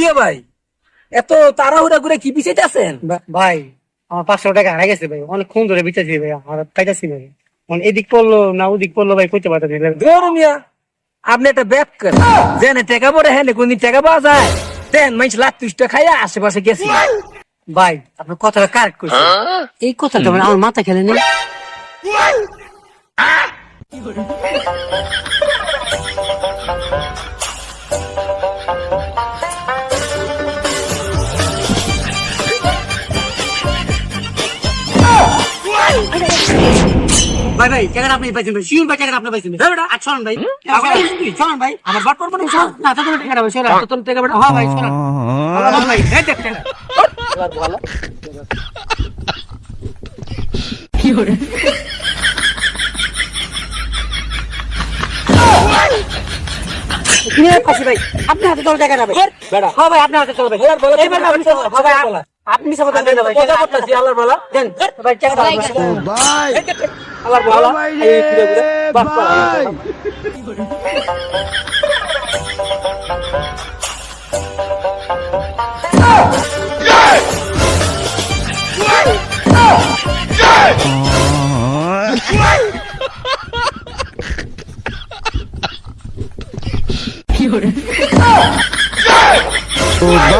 কি ভাই? এত তাড়াহুড়া করে কি পিছাইতে ভাই আমার পাঁচশো টাকা হারা গেছে ভাই। অনেক খুন ধরে বিচারছি ভাই আমার পাইতাছি ভাই। মানে এদিক পড়ল না ওদিক পড়ল ভাই কইতে পারতেছি মিয়া আপনি একটা ব্যাক করেন। জেনে টাকা পড়ে হ্যাঁ কোনদিন টাকা পাওয়া যায়। দেন মানুষ লাখ তুষ্ট খাইয়া আশেপাশে গেছি। ভাই আপনার কথাটা কারেক্ট করছে এই কথাটা মানে আমার মাথা খেলে নেই। ভাই ভাই টাকাটা আপনি পাইছেন ভাই শিউর ভাই টাকাটা আপনি পাইছেন ভাই। আর চলুন ভাই। চলুন ভাই আমার বাট করব না না তো টাকাটা ভাই চলুন তোর টাকা বেটা হ্যাঁ ভাই চলুন চলুন ভাই এই দেখ টাকা। নিয়ে আপনি হাতে চলো টাকা যাবে। হ্যাঁ ভাই আপনি হাতে চলো ভাই এবার হ্যাঁ ভাই। আপনি সব দেন না ভাই কথা বলতেছি আল্লাহর বলা। দেন ভাই। টাকা দাও ভাই আল্লাহর বলা। এই ঘুরে ঘুরে বাপ ভাই। ভাই।